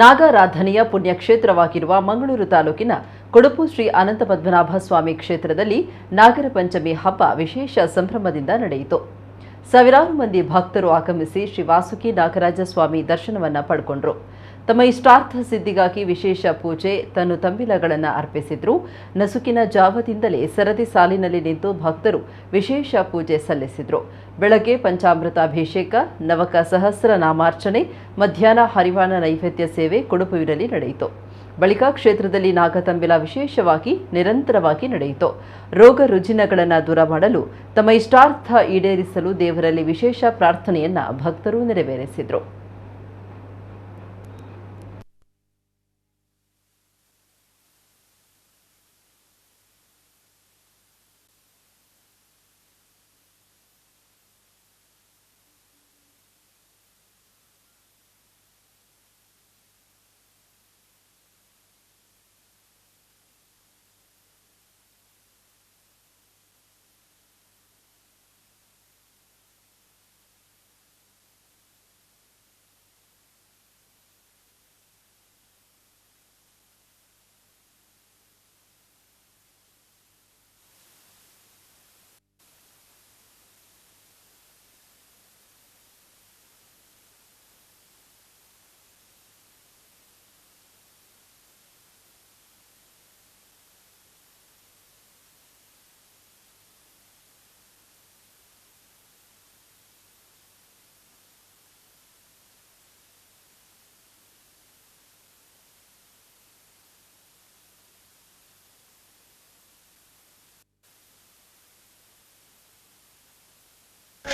ನಾಗಾರಾಧನೆಯ ಪುಣ್ಯಕ್ಷೇತ್ರವಾಗಿರುವ ಮಂಗಳೂರು ತಾಲೂಕಿನ ಕೊಡುಪು ಶ್ರೀ ಅನಂತ ಪದ್ಮನಾಭ ಸ್ವಾಮಿ ಕ್ಷೇತ್ರದಲ್ಲಿ ನಾಗರ ಪಂಚಮಿ ಹಬ್ಬ ವಿಶೇಷ ಸಂಭ್ರಮದಿಂದ ನಡೆಯಿತು. ಸಾವಿರಾರು ಮಂದಿ ಭಕ್ತರು ಆಗಮಿಸಿ ಶ್ರೀ ವಾಸುಕಿ ನಾಗರಾಜ ಸ್ವಾಮಿ ದರ್ಶನವನ್ನು ಪಡ್ಕೊಂಡ್ರು. ತಮ್ಮ ಇಷ್ಟಾರ್ಥ ಸಿದ್ಧಿಗಾಗಿ ವಿಶೇಷ ಪೂಜೆ ತನ್ನು ತಂಬಿಲಗಳನ್ನು ಅರ್ಪಿಸಿದ್ರು. ನಸುಕಿನ ಜಾವದಿಂದಲೇ ಸರದಿ ಸಾಲಿನಲ್ಲಿ ನಿಂತು ಭಕ್ತರು ವಿಶೇಷ ಪೂಜೆ ಸಲ್ಲಿಸಿದ್ರು. ಬೆಳಗ್ಗೆ ಪಂಚಾಮೃತಾಭಿಷೇಕ, ನವಕ ಸಹಸ್ರ ನಾಮಾರ್ಚನೆ ಮಧ್ಯಾಹ್ನ ಹರಿವಾಣ ನೈವೇದ್ಯ ಸೇವೆ ಕೊಡುಪುವಿನಲ್ಲಿ ನಡೆಯಿತು. ಬಳಿಕ ಕ್ಷೇತ್ರದಲ್ಲಿ ನಾಗತಂಬಿಲ ವಿಶೇಷವಾಗಿ ನಿರಂತರವಾಗಿ ನಡೆಯಿತು. ರೋಗ ರುಜಿನಗಳನ್ನು ದೂರ ಮಾಡಲು ತಮ್ಮ ಇಷ್ಟಾರ್ಥ ಈಡೇರಿಸಲು ದೇವರಲ್ಲಿ ವಿಶೇಷ ಪ್ರಾರ್ಥನೆಯನ್ನ ಭಕ್ತರು ನೆರವೇರಿಸಿದರು.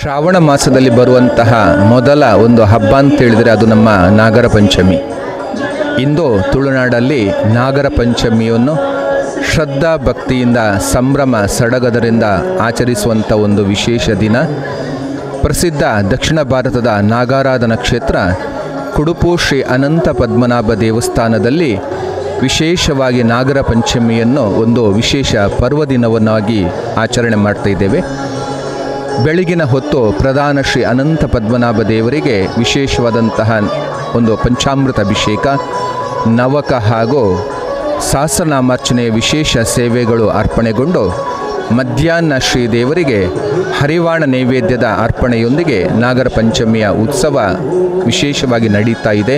ಶ್ರಾವಣ ಮಾಸದಲ್ಲಿ ಬರುವಂತಹ ಮೊದಲ ಒಂದು ಹಬ್ಬ ಅಂತ ಹೇಳಿದರೆ ಅದು ನಮ್ಮ ನಾಗರ ಪಂಚಮಿ. ಇಂದು ತುಳುನಾಡಲ್ಲಿ ನಾಗರ ಪಂಚಮಿಯನ್ನು ಶ್ರದ್ಧಾ ಭಕ್ತಿಯಿಂದ ಸಂಭ್ರಮ ಸಡಗದರಿಂದ ಆಚರಿಸುವಂಥ ಒಂದು ವಿಶೇಷ ದಿನ. ಪ್ರಸಿದ್ಧ ದಕ್ಷಿಣ ಭಾರತದ ನಾಗಾರಾಧನಾ ಕ್ಷೇತ್ರ ಕುಡುಪು ಶ್ರೀ ಅನಂತ ಪದ್ಮನಾಭ ದೇವಸ್ಥಾನದಲ್ಲಿ ವಿಶೇಷವಾಗಿ ನಾಗರ ಪಂಚಮಿಯನ್ನು ಒಂದು ವಿಶೇಷ ಪರ್ವದಿನವನ್ನಾಗಿ ಆಚರಣೆ ಮಾಡ್ತಾ ಇದ್ದೇವೆ. ಬೆಳಗಿನ ಹೊತ್ತು ಪ್ರಧಾನ ಶ್ರೀ ಅನಂತ ಪದ್ಮನಾಭ ದೇವರಿಗೆ ವಿಶೇಷವಾದಂತಹ ಒಂದು ಪಂಚಾಮೃತ ಅಭಿಷೇಕ, ನವಕ ಹಾಗೂ ಸಹಸ್ರನಾಮಾರ್ಚನೆಯ ವಿಶೇಷ ಸೇವೆಗಳು ಅರ್ಪಣೆಗೊಂಡು ಮಧ್ಯಾಹ್ನ ಶ್ರೀ ದೇವರಿಗೆ ಹರಿವಾಣ ನೈವೇದ್ಯದ ಅರ್ಪಣೆಯೊಂದಿಗೆ ನಾಗರ ಪಂಚಮಿಯ ಉತ್ಸವ ವಿಶೇಷವಾಗಿ ನಡೀತಾ ಇದೆ.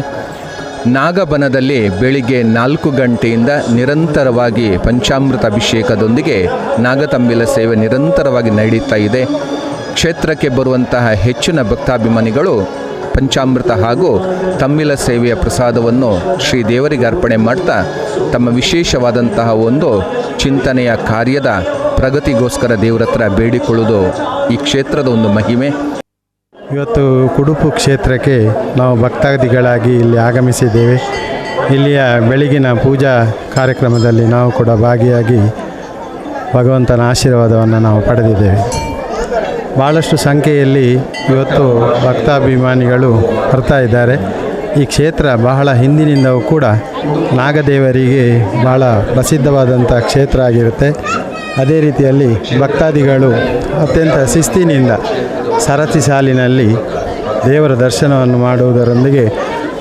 ನಾಗಬನದಲ್ಲಿ ಬೆಳಿಗ್ಗೆ ನಾಲ್ಕು ಗಂಟೆಯಿಂದ ನಿರಂತರವಾಗಿ ಪಂಚಾಮೃತ ಅಭಿಷೇಕದೊಂದಿಗೆ ನಾಗತಂಬಿಲ ಸೇವೆ ನಿರಂತರವಾಗಿ ನಡೀತಾ ಇದೆ. ಕ್ಷೇತ್ರಕ್ಕೆ ಬರುವಂತಹ ಹೆಚ್ಚಿನ ಭಕ್ತಾಭಿಮಾನಿಗಳು ಪಂಚಾಮೃತ ಹಾಗೂ ತಮ್ಮಿಲ ಸೇವೆಯ ಪ್ರಸಾದವನ್ನು ಶ್ರೀ ದೇವರಿಗೆ ಅರ್ಪಣೆ ಮಾಡ್ತಾ ತಮ್ಮ ವಿಶೇಷವಾದಂತಹ ಒಂದು ಚಿಂತನೆಯ ಕಾರ್ಯದ ಪ್ರಗತಿಗೋಸ್ಕರ ದೇವರತ್ರ ಬೇಡಿಕೊಳ್ಳುವುದು ಈ ಕ್ಷೇತ್ರದ ಒಂದು ಮಹಿಮೆ. ಇವತ್ತು ಕುಡುಪು ಕ್ಷೇತ್ರಕ್ಕೆ ನಾವು ಭಕ್ತಾದಿಗಳಾಗಿ ಇಲ್ಲಿ ಆಗಮಿಸಿದ್ದೇವೆ. ಇಲ್ಲಿಯ ಬೆಳಗಿನ ಪೂಜಾ ಕಾರ್ಯಕ್ರಮದಲ್ಲಿ ನಾವು ಕೂಡ ಭಾಗಿಯಾಗಿ ಭಗವಂತನ ಆಶೀರ್ವಾದವನ್ನು ನಾವು ಪಡೆದಿದ್ದೇವೆ. ಭಾಳಷ್ಟು ಸಂಖ್ಯೆಯಲ್ಲಿ ಇವತ್ತು ಭಕ್ತಾಭಿಮಾನಿಗಳು ಬರ್ತಾ ಇದ್ದಾರೆ. ಈ ಕ್ಷೇತ್ರ ಬಹಳ ಹಿಂದಿನಿಂದವೂ ಕೂಡ ನಾಗದೇವರಿಗೆ ಬಹಳ ಪ್ರಸಿದ್ಧವಾದಂಥ ಕ್ಷೇತ್ರ ಆಗಿರುತ್ತೆ. ಅದೇ ರೀತಿಯಲ್ಲಿ ಭಕ್ತಾದಿಗಳು ಅತ್ಯಂತ ಶಿಸ್ತಿನಿಂದ ಸರತಿ ಸಾಲಿನಲ್ಲಿ ದೇವರ ದರ್ಶನವನ್ನು ಮಾಡುವುದರೊಂದಿಗೆ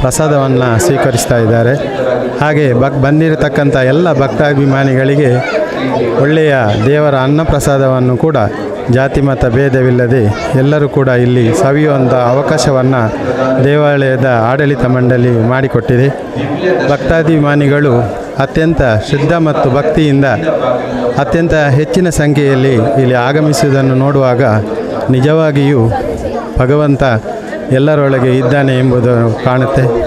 ಪ್ರಸಾದವನ್ನು ಸ್ವೀಕರಿಸ್ತಾ ಇದ್ದಾರೆ. ಹಾಗೆ ಬಕ್ ಬಂದಿರತಕ್ಕಂಥ ಎಲ್ಲ ಭಕ್ತಾಭಿಮಾನಿಗಳಿಗೆ ಒಳ್ಳೆಯ ದೇವರ ಅನ್ನ ಪ್ರಸಾದವನ್ನು ಕೂಡ ಜಾತಿ ಮತ ಭೇದವಿಲ್ಲದೆ ಎಲ್ಲರೂ ಕೂಡ ಇಲ್ಲಿ ಸವಿಯುವಂಥ ಅವಕಾಶವನ್ನು ದೇವಾಲಯದ ಆಡಳಿತ ಮಂಡಳಿ ಮಾಡಿಕೊಟ್ಟಿದೆ. ಭಕ್ತಾಭಿಮಾನಿಗಳು ಅತ್ಯಂತ ಶುದ್ಧ ಮತ್ತು ಭಕ್ತಿಯಿಂದ ಅತ್ಯಂತ ಹೆಚ್ಚಿನ ಸಂಖ್ಯೆಯಲ್ಲಿ ಇಲ್ಲಿ ಆಗಮಿಸುವುದನ್ನು ನೋಡುವಾಗ ನಿಜವಾಗಿಯೂ ಭಗವಂತ ಎಲ್ಲರೊಳಗೆ ಇದ್ದಾನೆ ಎಂಬುದು ಕಾಣುತ್ತೆ.